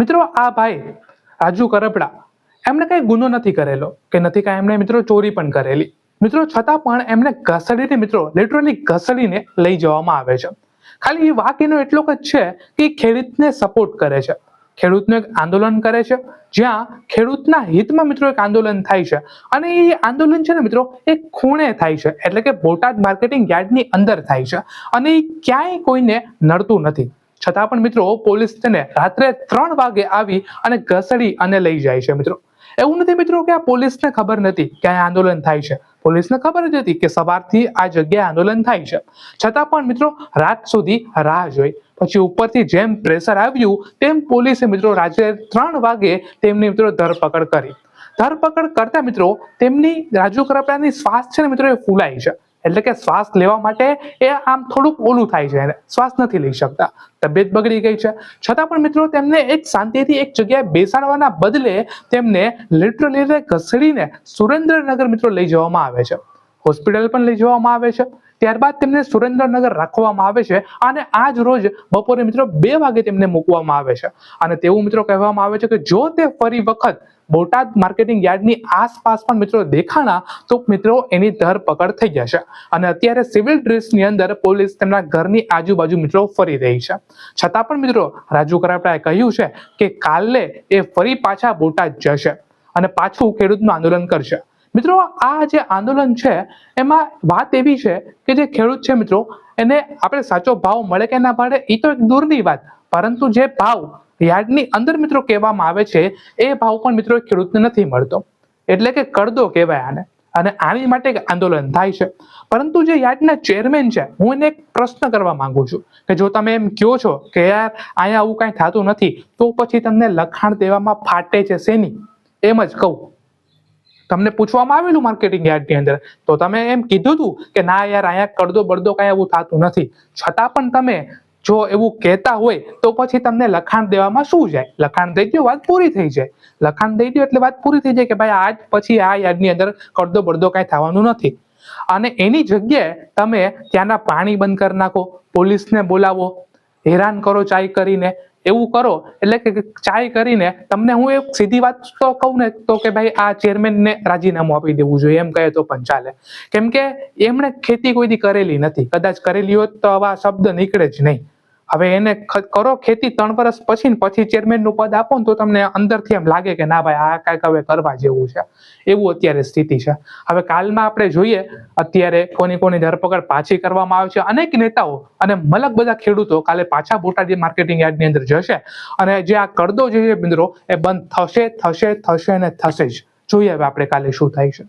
મિત્રો, આ ભાઈ રાજુ કરપડા, એમણે કઈ ગુનો નથી કરેલો, કે નથી કાંઈ એમણે મિત્રો ચોરી પણ કરેલી. મિત્રો, છતાં પણ એમને ઘસડીને મિત્રો લિટરલી ઘસડીને લઈ જવામાં આવે છે. ખાલી એ વાક એનો એટલો જ છે કે ખેડૂતને સપોર્ટ કરે છે. ખેડૂતનું એક આંદોલન કરે છે, જ્યાં ખેડૂતના હિતમાં મિત્રો એક આંદોલન થાય છે. અને એ આંદોલન છે ને મિત્રો, એ ખૂણે થાય છે. એટલે કે બોટાદ માર્કેટિંગ યાર્ડની અંદર થાય છે. અને એ ક્યાંય કોઈને નડતું નથી. છતાં પણ મિત્રો પોલીસ તેને રાત્રે ત્રણ વાગે આવી અને ઘસડી અને લઈ જાય છે મિત્રો. એવું નથી મિત્રો કે આ પોલીસને ખબર નથી કે આ આંદોલન થાય છે. પોલીસને ખબર જ હતી કે સવારથી આ જગ્યાએ આંદોલન થાય છે. છતાં પણ મિત્રો રાત સુધી રાહ જોઈ. પછી ઉપરથી જેમ પ્રેશર આવ્યું તેમ પોલીસે મિત્રો રાત્રે ત્રણ વાગે તેમની મિત્રો ધરપકડ કરી. ધરપકડ કરતા મિત્રો તેમની રાજુ કરપડાની શ્વાસ છે ને મિત્રો એ ફૂલાય છે. એટલે કે શ્વાસ લેવા માટે એ આમ થોડુંક ઓલું થાય છે, એને શ્વાસ નથી લઈ શકતા. તબિયત બગડી ગઈ છે. છતાં પણ મિત્રો તેમને એક શાંતિથી એક જગ્યાએ બેસાડવાના બદલે તેમને લિટરલી ઘસડીને સુરેન્દ્રનગર મિત્રો લઈ જવામાં આવે છે. હોસ્પિટલ પણ લઈ જવામાં આવે છે. ત્યારબાદ તેમને સુરેન્દ્રનગર રાખવામાં આવે છે અને આજ રોજ બપોરે મિત્રો બે વાગે તેમને મૂકવામાં આવે છે. અને તેવું મિત્રો કહેવામાં આવે છે કે જો તે ફરી વખત બોટાદ માર્કેટિંગ યાર્ડની આસપાસ પણ મિત્રો દેખાણા, તો મિત્રો એની ધરપકડ થઈ જશે. અને અત્યારે સિવિલ ડ્રેસની અંદર પોલીસ તેમના ઘરની આજુબાજુ મિત્રો ફરી રહી છે. છતાં પણ મિત્રો રાજુ કરાપડાએ કહ્યું છે કે કાલે એ ફરી પાછા બોટાદ જશે અને પાછું ખેડૂતનું આંદોલન કરશે. મિત્રો, આ જે આંદોલન છે, એમાં વાત એવી છે કે જે ખેડૂત છે મિત્રો, એને આપણે સાચો ભાવ મળે કે ના મળે એ તો એક દૂરની વાત. પરંતુ જે ભાવ યાર્ડની અંદર મિત્રો કહેવામાં આવે છે, એ ભાવ પણ મિત્રો ખેડૂતને નથી મળતો. એટલે કે કરદો કહેવાય આને. અને આની માટે એક આંદોલન થાય છે. પરંતુ જે યાર્ડના ચેરમેન છે, હું એને એક પ્રશ્ન કરવા માંગુ છું કે જો તમે એમ કહો છો કે યાર, અહીંયા આવું કાંઈ થતું નથી, તો પછી તમને લખાણ દેવામાં ફાટે છે શેની? એમ જ કહું. તમને પૂછવામાં આવેલું માર્કેટિંગ યાર્ડની અંદર. તો તમે એમ કીધું હતું કે ના યાર, અહીંયા કરદો બળદો કાંઈ એવું થતું નથી. છતાં પણ તમે જો એવું કહેતા હોય, તો પછી તમને લખાણ દેવામાં શું જાય? લખાણ દઈ દો વાત પૂરી થઈ જાય. લખાણ દઈ દો એટલે વાત પૂરી થઈ જાય કે ભાઈ, આજ પછી આ યાર્ડની અંદર કરદો બળદો કાંઈ થવાનું નથી. અને એની જગ્યાએ તમે ત્યાંના પાણી બંધ કરી નાખો, પોલીસને બોલાવો, હેરાન કરો ચાય કરીને. એવું કરો. એટલે કે ચાય કરીને તમને હું એક સીધી વાત તો કહું ને તો કે ભાઈ આ ચેરમેનને રાજીનામું આપી દેવું જોઈએ, એમ કહે તો પણ ચાલે. કેમ કે એમણે ખેતી કોઈ દી કરેલી નથી. કદાચ કરેલી હોત તો આવા શબ્દ નીકળે જ નહીં. હવે એને કરો ખેતી ત્રણ વર્ષ પછી પછી ચેરમેનનું પદ આપો ને તો તમને અંદરથી એમ લાગે કે ના ભાઈ, આ કાંઈક હવે કરવા જેવું છે. એવું અત્યારે સ્થિતિ છે. હવે કાલમાં આપણે જોઈએ, અત્યારે કોની કોની ધરપકડ પાછી કરવામાં આવે છે. અનેક નેતાઓ અને મલક બધા ખેડૂતો કાલે પાછા બોટાદ માર્કેટિંગ યાર્ડની અંદર જશે. અને જે આ કરદો જે છે, મિત્રો, એ બંધ થશે થશે થશે અને થશે જ. જોઈએ હવે આપણે કાલે શું થાય છે.